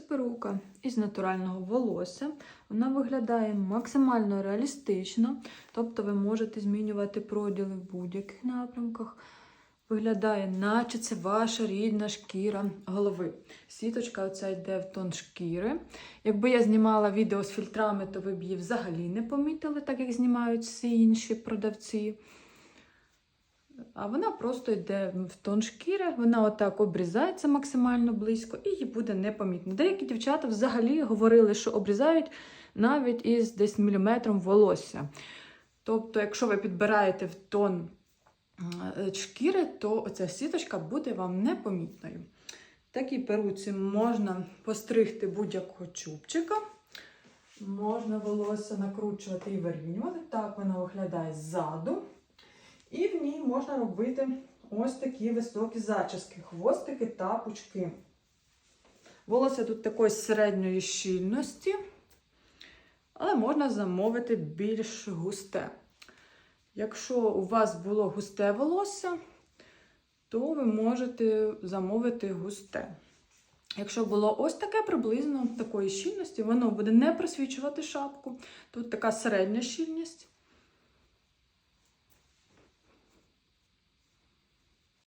Це перука із натурального волосся. Вона виглядає максимально реалістично, тобто ви можете змінювати проділи в будь-яких напрямках. Виглядає, наче це ваша рідна шкіра голови. Сіточка оця йде в тон шкіри. Якби я знімала відео з фільтрами, то ви б її взагалі не помітили, так як знімають всі інші продавці. А вона просто йде в тон шкіри, вона отак обрізається максимально близько і її буде непомітно. Деякі дівчата взагалі говорили, що обрізають навіть із десь міліметром волосся. Тобто, якщо ви підбираєте в тон е, шкіри, то оця сіточка буде вам непомітною. В такій перуці можна постригти будь-якого чубчика. Можна волосся накручувати і вирівнювати. Так вона виглядає ззаду. І в ній можна робити ось такі високі зачіски, хвостики та пучки. Волосся тут такої середньої щільності, але можна замовити більш густе. Якщо у вас було густе волосся, то ви можете замовити густе. Якщо було ось таке приблизно такої щільності, воно буде не просвічувати шапку. Тут така середня щільність.